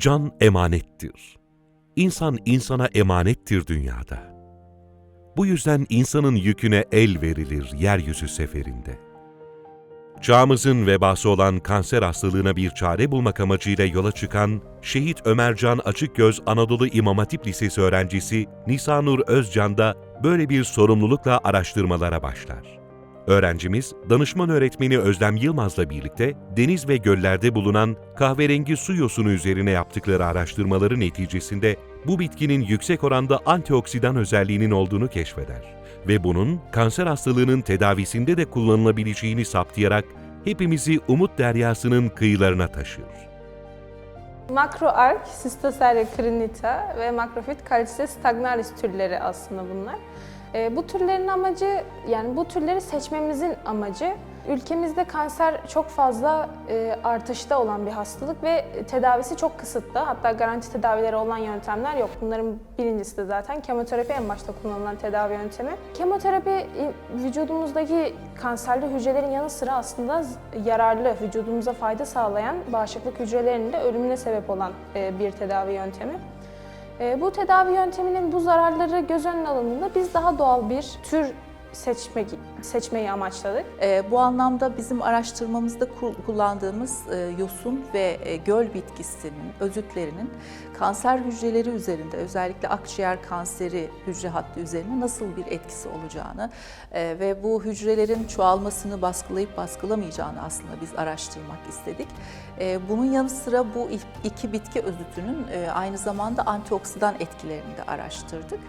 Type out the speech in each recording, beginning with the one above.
Can emanettir. İnsan insana emanettir dünyada. Bu yüzden insanın yüküne el verilir yeryüzü seferinde. Çağımızın vebası olan kanser hastalığına bir çare bulmak amacıyla yola çıkan Şehit Ömercan Açıkgöz Anadolu İmam Hatip Lisesi öğrencisi Nisanur Özcan da böyle bir sorumlulukla araştırmalara başlar. Öğrencimiz, danışman öğretmeni Özlem Yılmaz'la birlikte deniz ve göllerde bulunan kahverengi su yosunu üzerine yaptıkları araştırmaları neticesinde bu bitkinin yüksek oranda antioksidan özelliğinin olduğunu keşfeder ve bunun kanser hastalığının tedavisinde de kullanılabileceğini saptayarak hepimizi umut deryasının kıyılarına taşır. Makroark, Cystoceria crinita ve Makrofit calcis stagnaris türleri aslında bunlar. E, bu türlerin amacı, yani bu türleri seçmemizin amacı ülkemizde kanser çok fazla e, artışta olan bir hastalık ve tedavisi çok kısıtlı. Hatta garanti tedavileri olan yöntemler yok. Bunların birincisi de zaten kemoterapi en başta kullanılan tedavi yöntemi. Kemoterapi vücudumuzdaki kanserli hücrelerin yanı sıra aslında yararlı, vücudumuza fayda sağlayan bağışıklık hücrelerinin de ölümüne sebep olan e, bir tedavi yöntemi. E, Bu tedavi yönteminin bu zararları göz önüne alındığında biz daha doğal bir tür seçmek, seçmeyi amaçladık. E, bu anlamda bizim araştırmamızda ku- kullandığımız e, yosun ve e, göl bitkisinin özütlerinin kanser hücreleri üzerinde özellikle akciğer kanseri hücre hattı üzerine nasıl bir etkisi olacağını e, ve bu hücrelerin çoğalmasını baskılayıp baskılamayacağını aslında biz araştırmak istedik. E, bunun yanı sıra bu iki bitki özütünün e, aynı zamanda antioksidan etkilerini de araştırdık.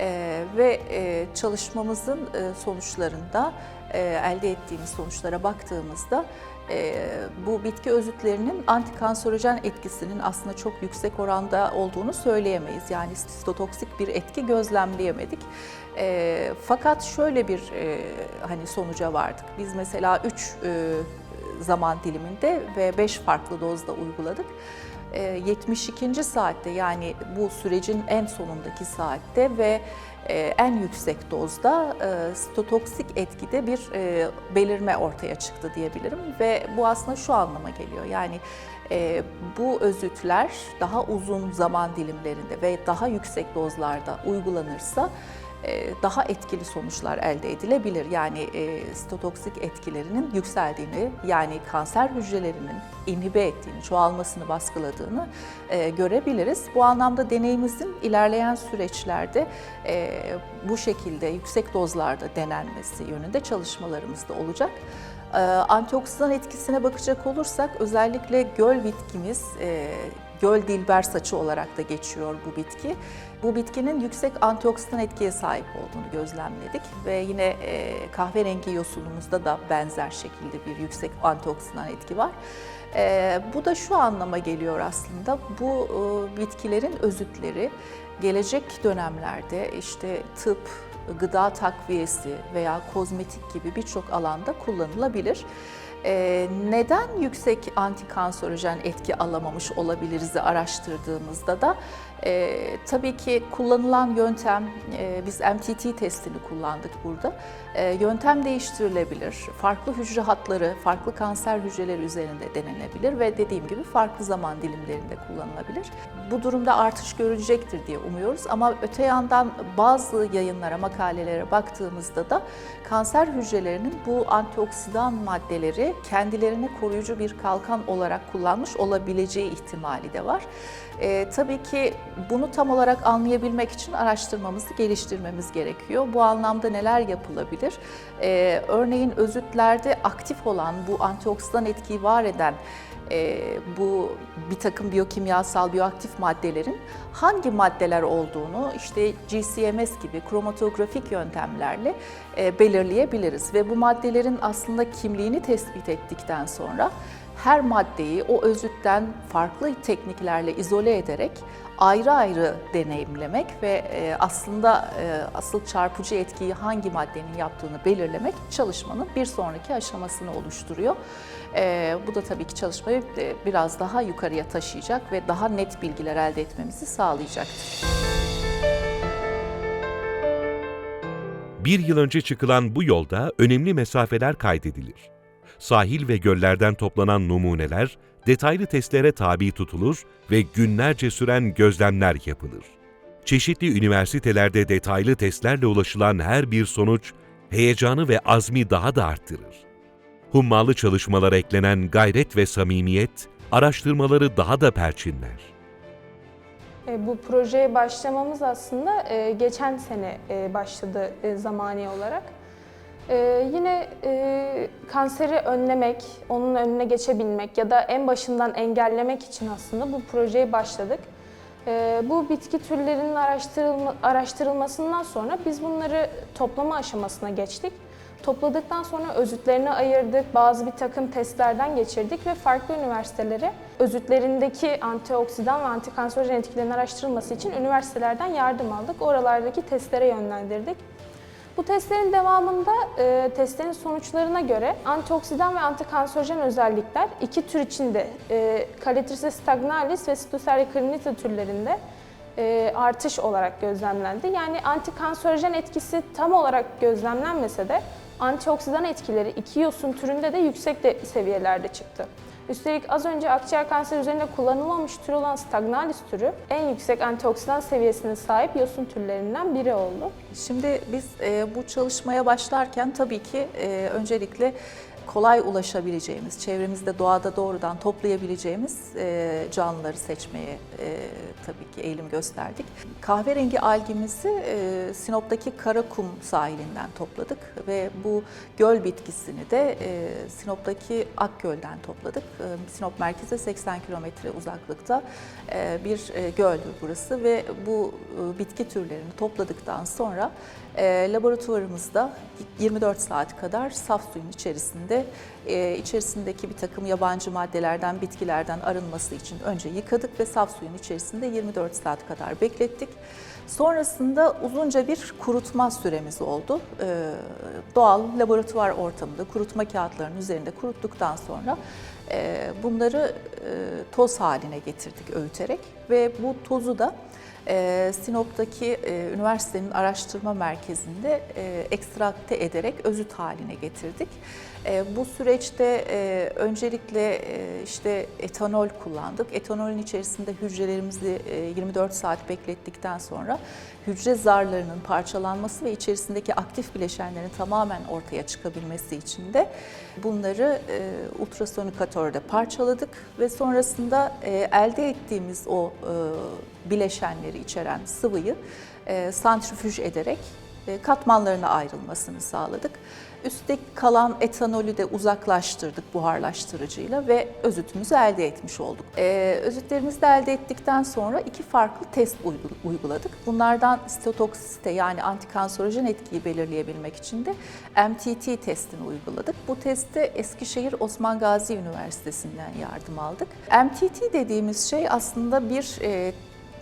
Ee, ve e, çalışmamızın e, sonuçlarında e, elde ettiğimiz sonuçlara baktığımızda e, bu bitki özütlerinin antikanserojen etkisinin aslında çok yüksek oranda olduğunu söyleyemeyiz. Yani sitotoksik bir etki gözlemleyemedik. E, fakat şöyle bir e, hani sonuca vardık. Biz mesela 3 zaman diliminde ve 5 farklı dozda uyguladık. E, 72. saatte yani bu sürecin en sonundaki saatte ve e, en yüksek dozda e, sitotoksik etkide bir e, belirme ortaya çıktı diyebilirim ve bu aslında şu anlama geliyor yani e, bu özütler daha uzun zaman dilimlerinde ve daha yüksek dozlarda uygulanırsa e, daha etkili sonuçlar elde edilebilir. Yani e, sitotoksik etkilerinin yükseldiğini, yani kanser hücrelerinin inhibe ettiğini, çoğalmasını baskıladığını e, görebiliriz. Bu anlamda deneyimizin ilerleyen süreçlerde e, bu şekilde yüksek dozlarda denenmesi yönünde çalışmalarımız da olacak. E, Antioksidan etkisine bakacak olursak özellikle göl bitkimiz, e, göl dilber saçı olarak da geçiyor bu bitki. Bu bitkinin yüksek antioksidan etkiye sahip olduğunu gözlemledik ve yine e, kahverengi yosunumuzda da benzer şekilde bir yüksek antioksidan etki var. E, bu da şu anlama geliyor aslında bu e, bitkilerin özütleri gelecek dönemlerde işte tıp, gıda takviyesi veya kozmetik gibi birçok alanda kullanılabilir. Ee, neden yüksek antikanserojen etki alamamış olabiliriz araştırdığımızda da e, tabii ki kullanılan yöntem, e, biz MTT testini kullandık burada. E, yöntem değiştirilebilir, farklı hücre hatları, farklı kanser hücreleri üzerinde denenebilir ve dediğim gibi farklı zaman dilimlerinde kullanılabilir. Bu durumda artış görecektir diye umuyoruz ama öte yandan bazı yayınlara, makalelere baktığımızda da kanser hücrelerinin bu antioksidan maddeleri kendilerine koruyucu bir kalkan olarak kullanmış olabileceği ihtimali de var. Ee, tabii ki bunu tam olarak anlayabilmek için araştırmamızı geliştirmemiz gerekiyor. Bu anlamda neler yapılabilir? Ee, örneğin özütlerde aktif olan bu antioksidan etkiyi var eden e, bu bir takım biyokimyasal biyoaktif maddelerin hangi maddeler olduğunu işte GCMS gibi kromatografik yöntemlerle e, belirleyebiliriz ve bu maddelerin aslında kimliğini tespit ettikten sonra her maddeyi o özütten farklı tekniklerle izole ederek ayrı ayrı deneyimlemek ve e, aslında e, asıl çarpıcı etkiyi hangi maddenin yaptığını belirlemek çalışmanın bir sonraki aşamasını oluşturuyor. E, bu da tabii ki çalışmayı biraz daha yukarıya taşıyacak ve daha net bilgiler elde etmemizi sağlayacaktır. Bir yıl önce çıkılan bu yolda önemli mesafeler kaydedilir. Sahil ve göllerden toplanan numuneler detaylı testlere tabi tutulur ve günlerce süren gözlemler yapılır. Çeşitli üniversitelerde detaylı testlerle ulaşılan her bir sonuç, heyecanı ve azmi daha da arttırır. Hummalı çalışmalara eklenen gayret ve samimiyet, araştırmaları daha da perçinler. E, Bu projeye başlamamız aslında e, geçen sene e, başladı zamani olarak. E, Yine e, kanseri önlemek, onun önüne geçebilmek ya da en başından engellemek için aslında bu projeye başladık. E, Bu bitki türlerinin araştırılma, araştırılmasından sonra biz bunları toplama aşamasına geçtik. Topladıktan sonra özütlerini ayırdık, bazı bir takım testlerden geçirdik ve farklı üniversitelere özütlerindeki antioksidan ve antikanserojen etkilerinin araştırılması için üniversitelerden yardım aldık. Oralardaki testlere yönlendirdik. Bu testlerin devamında e, testlerin sonuçlarına göre antioksidan ve antikanserojen özellikler iki tür içinde e, Calitris stagnalis ve Stoseria crinita türlerinde e, artış olarak gözlemlendi. Yani antikanserojen etkisi tam olarak gözlemlenmese de antioksidan etkileri iki yosun türünde de yüksek de seviyelerde çıktı. Üstelik az önce akciğer kanseri üzerinde kullanılmamış tür olan stagnalis türü en yüksek antioksidan seviyesine sahip yosun türlerinden biri oldu. Şimdi biz e, bu çalışmaya başlarken tabii ki e, öncelikle kolay ulaşabileceğimiz, çevremizde doğada doğrudan toplayabileceğimiz e, canlıları seçmeye e, tabii ki eğilim gösterdik. Kahverengi algimizi e, Sinop'taki Karakum sahilinden topladık ve bu göl bitkisini de e, Sinop'taki Akgöl'den topladık. Sinop merkeze 80 kilometre uzaklıkta bir göldür burası ve bu bitki türlerini topladıktan sonra laboratuvarımızda 24 saat kadar saf suyun içerisinde e, içerisindeki bir takım yabancı maddelerden, bitkilerden arınması için önce yıkadık ve saf suyun içerisinde 24 saat kadar beklettik. Sonrasında uzunca bir kurutma süremiz oldu. E, doğal laboratuvar ortamında kurutma kağıtlarının üzerinde kuruttuktan sonra e, bunları e, toz haline getirdik öğüterek ve bu tozu da e, Sinop'taki üniversitenin araştırma merkezinde e, ekstrakte ederek özüt haline getirdik. E, bu süreçte e, öncelikle işte etanol kullandık. Etanolün içerisinde hücrelerimizi e, 24 saat beklettikten sonra hücre zarlarının parçalanması ve içerisindeki aktif bileşenlerin tamamen ortaya çıkabilmesi için de bunları ultrasonikatörde parçaladık ve sonrasında elde ettiğimiz o bileşenleri içeren sıvıyı e, santrifüj ederek e, katmanlarına ayrılmasını sağladık. Üstteki kalan etanolü de uzaklaştırdık buharlaştırıcıyla ve özütümüzü elde etmiş olduk. Ee, özütlerimizi de elde ettikten sonra iki farklı test uygu- uyguladık. Bunlardan sitotoksisite yani antikanserojen etkiyi belirleyebilmek için de MTT testini uyguladık. Bu testte Eskişehir Osman Gazi Üniversitesi'nden yardım aldık. MTT dediğimiz şey aslında bir e,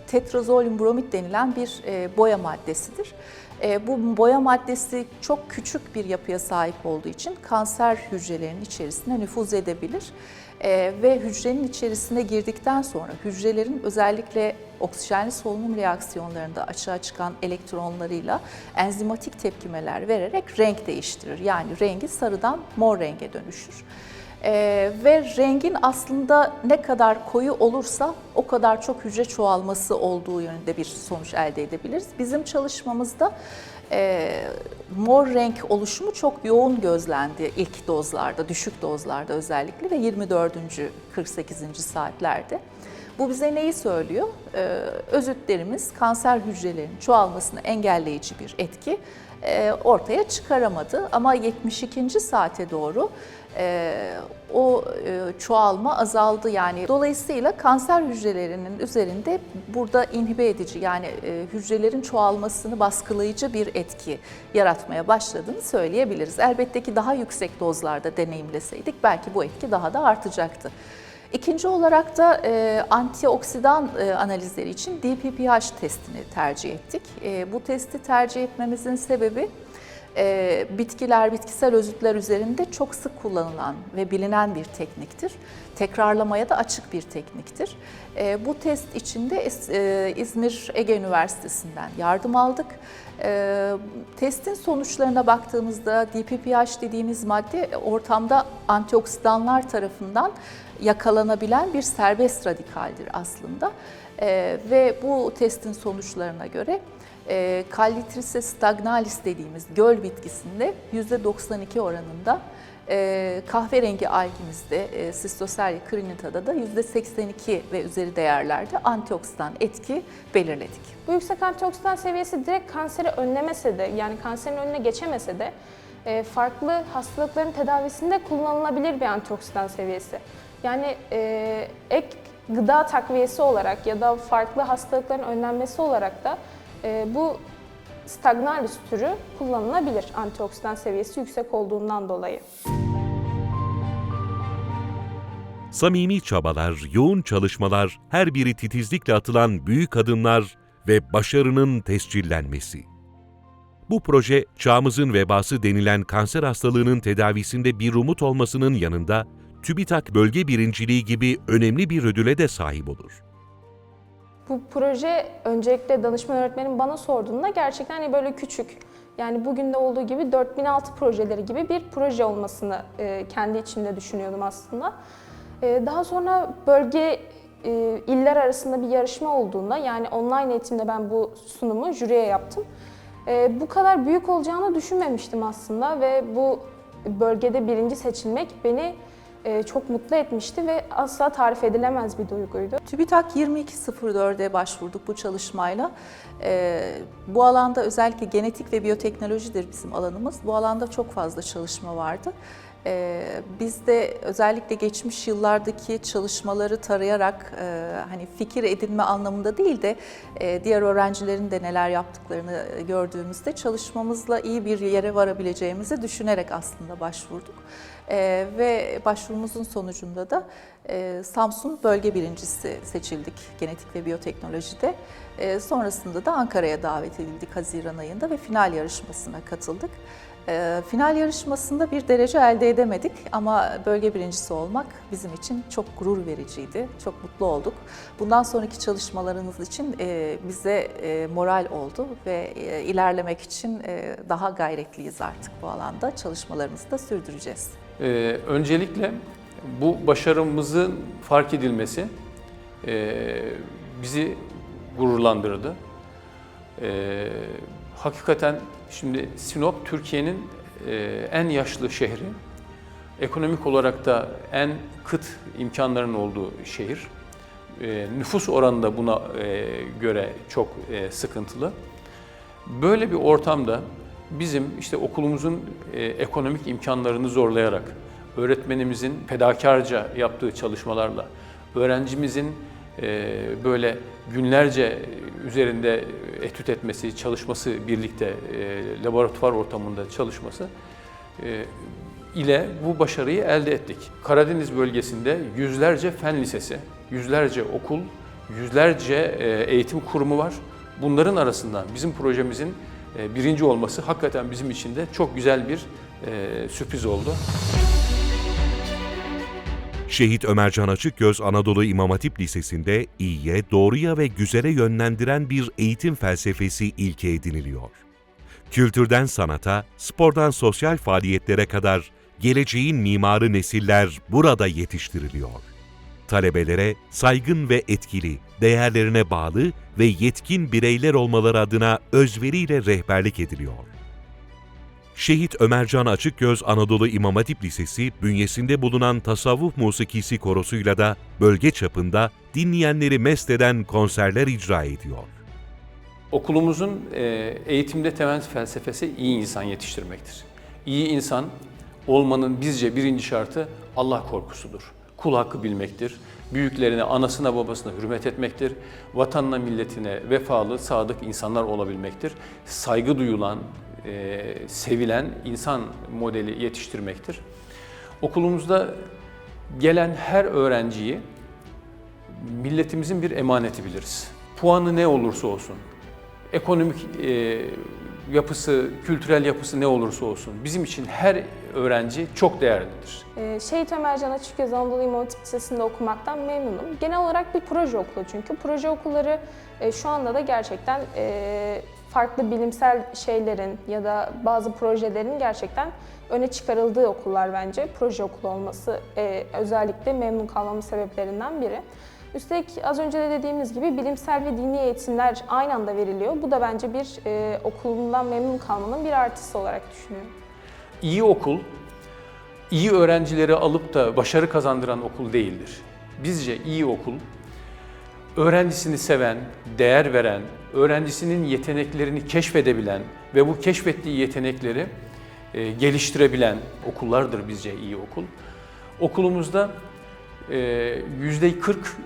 tetrazolium bromid denilen bir e, boya maddesidir. E, bu boya maddesi çok küçük bir yapıya sahip olduğu için kanser hücrelerinin içerisine nüfuz edebilir. E, ve hücrenin içerisine girdikten sonra hücrelerin özellikle oksijenli solunum reaksiyonlarında açığa çıkan elektronlarıyla enzimatik tepkimeler vererek renk değiştirir. Yani rengi sarıdan mor renge dönüşür. Ee, ve rengin aslında ne kadar koyu olursa o kadar çok hücre çoğalması olduğu yönünde bir sonuç elde edebiliriz. Bizim çalışmamızda e, mor renk oluşumu çok yoğun gözlendi ilk dozlarda, düşük dozlarda özellikle ve 24. 48. saatlerde. Bu bize neyi söylüyor? Ee, özütlerimiz kanser hücrelerinin çoğalmasını engelleyici bir etki e, ortaya çıkaramadı. Ama 72. saate doğru o e, çoğalma azaldı. Yani dolayısıyla kanser hücrelerinin üzerinde burada inhibe edici yani e, hücrelerin çoğalmasını baskılayıcı bir etki yaratmaya başladığını söyleyebiliriz. Elbette ki daha yüksek dozlarda deneyimleseydik belki bu etki daha da artacaktı. İkinci olarak da e, antioksidan e, analizleri için DPPH testini tercih ettik. E, bu testi tercih etmemizin sebebi e, bitkiler, bitkisel özütler üzerinde çok sık kullanılan ve bilinen bir tekniktir. tekrarlamaya da açık bir tekniktir. E, bu test içinde e, İzmir Ege Üniversitesi'nden yardım aldık. E, testin sonuçlarına baktığımızda DPPH dediğimiz madde ortamda antioksidanlar tarafından yakalanabilen bir serbest radikaldir aslında. Ve bu testin sonuçlarına göre e, Callitrice stagnalis dediğimiz göl bitkisinde %92 oranında e, kahverengi algimizde, e, Cistoceria crinita'da da %82 ve üzeri değerlerde antioksidan etki belirledik. Bu yüksek antioksidan seviyesi direkt kanseri önlemese de yani kanserin önüne geçemese de e, farklı hastalıkların tedavisinde kullanılabilir bir antioksidan seviyesi. Yani e, ek gıda takviyesi olarak ya da farklı hastalıkların önlenmesi olarak da bu stagnalis türü kullanılabilir antioksidan seviyesi yüksek olduğundan dolayı. Samimi çabalar, yoğun çalışmalar, her biri titizlikle atılan büyük adımlar ve başarının tescillenmesi. Bu proje, çağımızın vebası denilen kanser hastalığının tedavisinde bir umut olmasının yanında, TÜBİTAK bölge birinciliği gibi önemli bir ödüle de sahip olur. Bu proje öncelikle danışman öğretmenim bana sorduğunda gerçekten hani böyle küçük yani bugün de olduğu gibi 4006 projeleri gibi bir proje olmasını e, kendi içimde düşünüyordum aslında. E, daha sonra bölge e, iller arasında bir yarışma olduğunda yani online eğitimde ben bu sunumu jüriye yaptım. E, bu kadar büyük olacağını düşünmemiştim aslında ve bu bölgede birinci seçilmek beni çok mutlu etmişti ve asla tarif edilemez bir duyguydu. TÜBİTAK 2204'e başvurduk bu çalışmayla. Ee, bu alanda özellikle genetik ve biyoteknolojidir bizim alanımız. Bu alanda çok fazla çalışma vardı. Ee, biz de özellikle geçmiş yıllardaki çalışmaları tarayarak e, hani fikir edinme anlamında değil de e, diğer öğrencilerin de neler yaptıklarını gördüğümüzde çalışmamızla iyi bir yere varabileceğimizi düşünerek aslında başvurduk. Ee, ve başvurumuzun sonucunda da e, Samsun bölge birincisi seçildik genetik ve biyoteknolojide. E, sonrasında da Ankara'ya davet edildik Haziran ayında ve final yarışmasına katıldık. E, final yarışmasında bir derece elde edemedik ama bölge birincisi olmak bizim için çok gurur vericiydi. Çok mutlu olduk. Bundan sonraki çalışmalarımız için e, bize e, moral oldu ve e, ilerlemek için e, daha gayretliyiz artık bu alanda. Çalışmalarımızı da sürdüreceğiz. Ee, öncelikle bu başarımızın fark edilmesi e, bizi gururlandırdı. E, hakikaten şimdi Sinop Türkiye'nin e, en yaşlı şehri. Ekonomik olarak da en kıt imkanların olduğu şehir. E, nüfus oranı da buna e, göre çok e, sıkıntılı. Böyle bir ortamda bizim işte okulumuzun e, ekonomik imkanlarını zorlayarak, öğretmenimizin fedakarca yaptığı çalışmalarla, öğrencimizin e, böyle günlerce üzerinde etüt etmesi, çalışması birlikte e, laboratuvar ortamında çalışması ile bu başarıyı elde ettik. Karadeniz bölgesinde yüzlerce fen lisesi, yüzlerce okul, yüzlerce eğitim kurumu var. Bunların arasından bizim projemizin birinci olması hakikaten bizim için de çok güzel bir e, sürpriz oldu. Şehit Ömercan Açıkgöz Anadolu İmam Hatip Lisesi'nde iyiye, doğruya ve güzele yönlendiren bir eğitim felsefesi ilke ediniliyor. Kültürden sanata, spordan sosyal faaliyetlere kadar geleceğin mimarı nesiller burada yetiştiriliyor. Talebelere saygın ve etkili, değerlerine bağlı ve yetkin bireyler olmaları adına özveriyle rehberlik ediliyor. Şehit Ömercan Açıkgöz Anadolu İmam Hatip Lisesi bünyesinde bulunan tasavvuf musikisi korosuyla da bölge çapında dinleyenleri mest eden konserler icra ediyor. Okulumuzun e, eğitimde temel felsefesi iyi insan yetiştirmektir. İyi insan olmanın bizce birinci şartı Allah korkusudur. Kul hakkı bilmektir. Büyüklerine, anasına, babasına hürmet etmektir. Vatanına, milletine vefalı, sadık insanlar olabilmektir. Saygı duyulan, e, sevilen insan modeli yetiştirmektir. Okulumuzda gelen her öğrenciyi milletimizin bir emaneti biliriz. Puanı ne olursa olsun, ekonomik e, yapısı, kültürel yapısı ne olursa olsun bizim için her öğrenci çok değerlidir. Ee, Şehit Ömercan Açıkgöz Anadolu İmam Lisesi'nde okumaktan memnunum. Genel olarak bir proje okulu çünkü. Proje okulları e, şu anda da gerçekten e, farklı bilimsel şeylerin ya da bazı projelerin gerçekten öne çıkarıldığı okullar bence. Proje okulu olması e, özellikle memnun kalmamın sebeplerinden biri. Üstelik az önce de dediğimiz gibi bilimsel ve dini eğitimler aynı anda veriliyor. Bu da bence bir e, okulundan memnun kalmanın bir artısı olarak düşünüyorum. İyi okul, iyi öğrencileri alıp da başarı kazandıran okul değildir. Bizce iyi okul, öğrencisini seven, değer veren, öğrencisinin yeteneklerini keşfedebilen ve bu keşfettiği yetenekleri e, geliştirebilen okullardır bizce iyi okul. Okulumuzda e, yüzde 40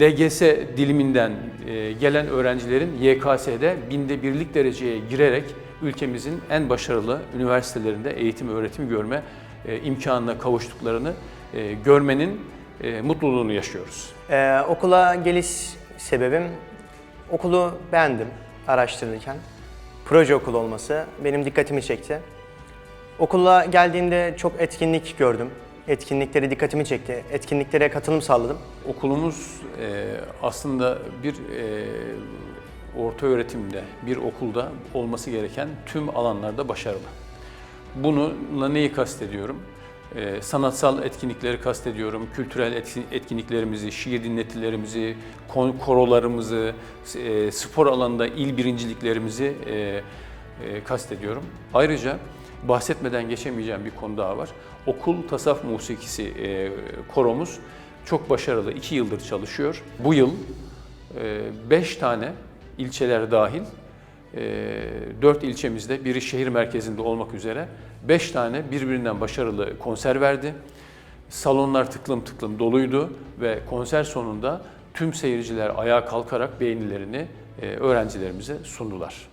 LGS diliminden e, gelen öğrencilerin YKS'de binde birlik dereceye girerek ülkemizin en başarılı üniversitelerinde eğitim öğretim görme e, imkanına kavuştuklarını e, görmenin mutluluğunu yaşıyoruz. Ee, okula geliş sebebim okulu beğendim araştırırken. Proje okulu olması benim dikkatimi çekti. Okula geldiğimde çok etkinlik gördüm. Etkinlikleri dikkatimi çekti. Etkinliklere katılım sağladım. Okulumuz e, aslında bir e, orta öğretimde, bir okulda olması gereken tüm alanlarda başarılı. Bununla neyi kastediyorum? E, sanatsal etkinlikleri kastediyorum, kültürel etkin- etkinliklerimizi, şiir dinletilerimizi, korolarımızı, e, spor alanında il birinciliklerimizi e, e, kastediyorum. Ayrıca bahsetmeden geçemeyeceğim bir konu daha var. Okul Tasaf Musikisi e, koromuz çok başarılı, iki yıldır çalışıyor. Bu yıl e, beş tane ilçeler dahil, e, ilçemizde, biri şehir merkezinde olmak üzere beş tane birbirinden başarılı konser verdi. Salonlar tıklım tıklım doluydu ve konser sonunda tüm seyirciler ayağa kalkarak beğenilerini e, öğrencilerimize sundular.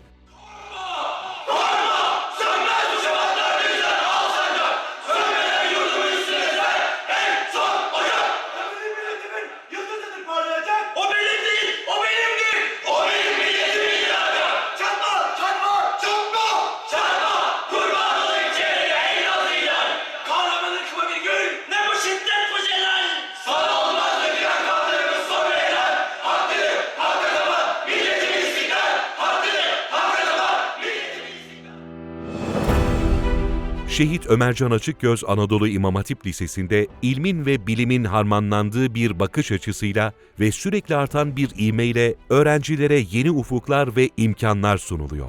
Şehit Ömercan Açıkgöz Anadolu İmam Hatip Lisesi'nde ilmin ve bilimin harmanlandığı bir bakış açısıyla ve sürekli artan bir ivmeyle öğrencilere yeni ufuklar ve imkanlar sunuluyor.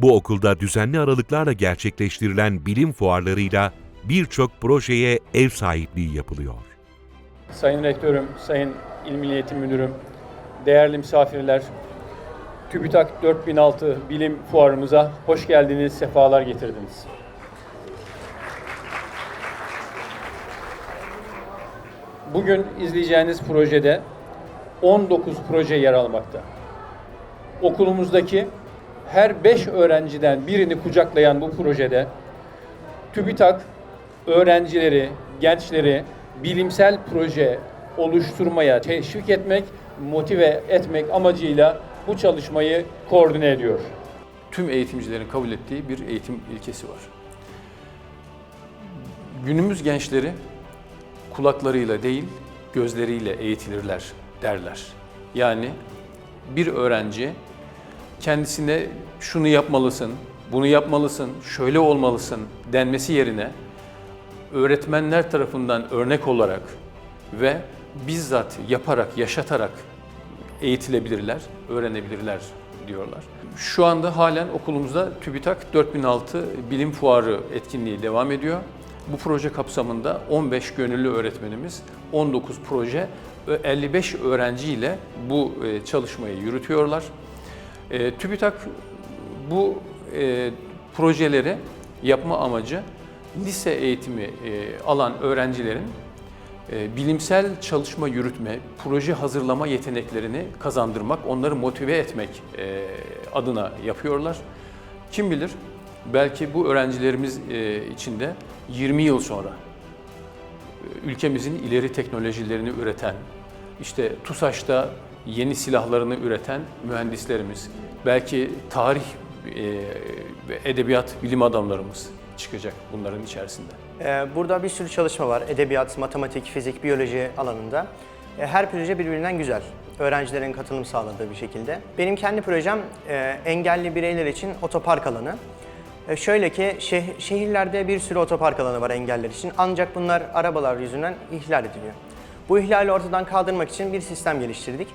Bu okulda düzenli aralıklarla gerçekleştirilen bilim fuarlarıyla birçok projeye ev sahipliği yapılıyor. Sayın Rektörüm, Sayın İl Milli Eğitim Müdürüm, değerli misafirler, TÜBİTAK 4006 Bilim Fuarımıza hoş geldiniz, sefalar getirdiniz. Bugün izleyeceğiniz projede 19 proje yer almakta. Okulumuzdaki her 5 öğrenciden birini kucaklayan bu projede TÜBİTAK öğrencileri, gençleri bilimsel proje oluşturmaya teşvik etmek, motive etmek amacıyla bu çalışmayı koordine ediyor. tüm eğitimcilerin kabul ettiği bir eğitim ilkesi var. Günümüz gençleri kulaklarıyla değil, gözleriyle eğitilirler derler. Yani bir öğrenci kendisine şunu yapmalısın, bunu yapmalısın, şöyle olmalısın denmesi yerine öğretmenler tarafından örnek olarak ve bizzat yaparak, yaşatarak eğitilebilirler, öğrenebilirler diyorlar. Şu anda halen okulumuzda TÜBİTAK 4006 Bilim Fuarı etkinliği devam ediyor. Bu proje kapsamında 15 gönüllü öğretmenimiz 19 proje ve 55 öğrenci ile bu e, çalışmayı yürütüyorlar. E, TÜBİTAK bu e, projeleri yapma amacı lise eğitimi alan öğrencilerin bilimsel çalışma yürütme, proje hazırlama yeteneklerini kazandırmak, onları motive etmek adına yapıyorlar. Kim bilir belki bu öğrencilerimiz e, içinde 20 yıl sonra e, ülkemizin ileri teknolojilerini üreten, işte TUSAŞ'ta yeni silahlarını üreten mühendislerimiz, belki tarih e, ve edebiyat bilim adamlarımız çıkacak bunların içerisinde. Burada bir sürü çalışma var. Edebiyat, matematik, fizik, biyoloji alanında. Her proje birbirinden güzel. Öğrencilerin katılım sağladığı bir şekilde. Benim kendi projem engelli bireyler için otopark alanı. E, Şöyle ki şeh- şehirlerde bir sürü otopark alanı var engelliler için. Ancak bunlar arabalar yüzünden ihlal ediliyor. Bu ihlali ortadan kaldırmak için bir sistem geliştirdik.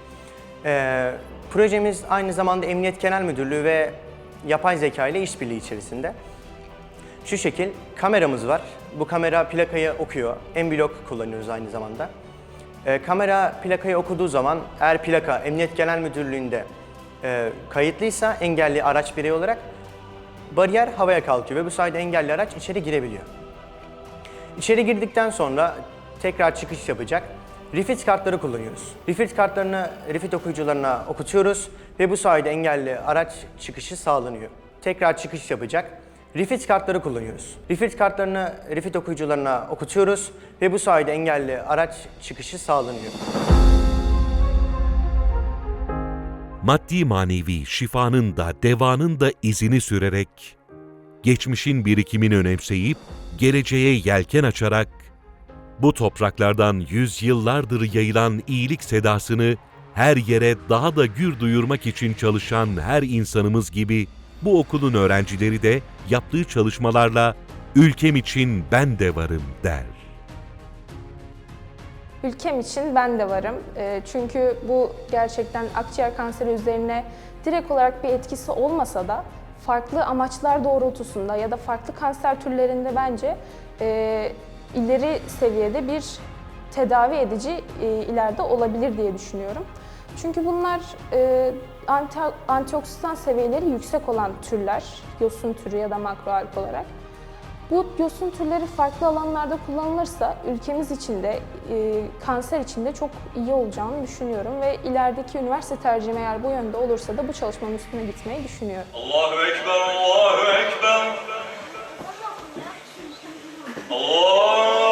Ee, projemiz aynı zamanda Emniyet Genel Müdürlüğü ve yapay zeka ile işbirliği içerisinde. Şu şekil kameramız var. Bu kamera plakayı okuyor. M-Block kullanıyoruz aynı zamanda. Ee, kamera plakayı okuduğu zaman eğer plaka Emniyet Genel Müdürlüğü'nde e, kayıtlıysa engelli araç bireyi olarak bariyer havaya kalkıyor ve bu sayede engelli araç içeri girebiliyor. İçeri girdikten sonra tekrar çıkış yapacak. Refit kartları kullanıyoruz. Refit kartlarını refit okuyucularına okutuyoruz ve bu sayede engelli araç çıkışı sağlanıyor. Tekrar çıkış yapacak. Refit kartları kullanıyoruz. Refit kartlarını refit okuyucularına okutuyoruz ve bu sayede engelli araç çıkışı sağlanıyor. Maddi manevi şifanın da devanın da izini sürerek, geçmişin birikimini önemseyip, geleceğe yelken açarak, bu topraklardan yüzyıllardır yayılan iyilik sedasını her yere daha da gür duyurmak için çalışan her insanımız gibi bu okulun öğrencileri de yaptığı çalışmalarla ülkem için ben de varım der. Ülkem için ben de varım. Ee, Çünkü bu gerçekten akciğer kanseri üzerine direkt olarak bir etkisi olmasa da farklı amaçlar doğrultusunda ya da farklı kanser türlerinde bence e, ileri seviyede bir tedavi edici e, ileride olabilir diye düşünüyorum. Çünkü bunlar e, anti, antioksidan seviyeleri yüksek olan türler, yosun türü ya da makroalg olarak. Bu yosun türleri farklı alanlarda kullanılırsa ülkemiz için de e, kanser için de çok iyi olacağını düşünüyorum ve ilerideki üniversite tercihim eğer bu yönde olursa da bu çalışmanın üstüne gitmeyi düşünüyorum. Allahu Ekber, Allahu Ekber. Allah.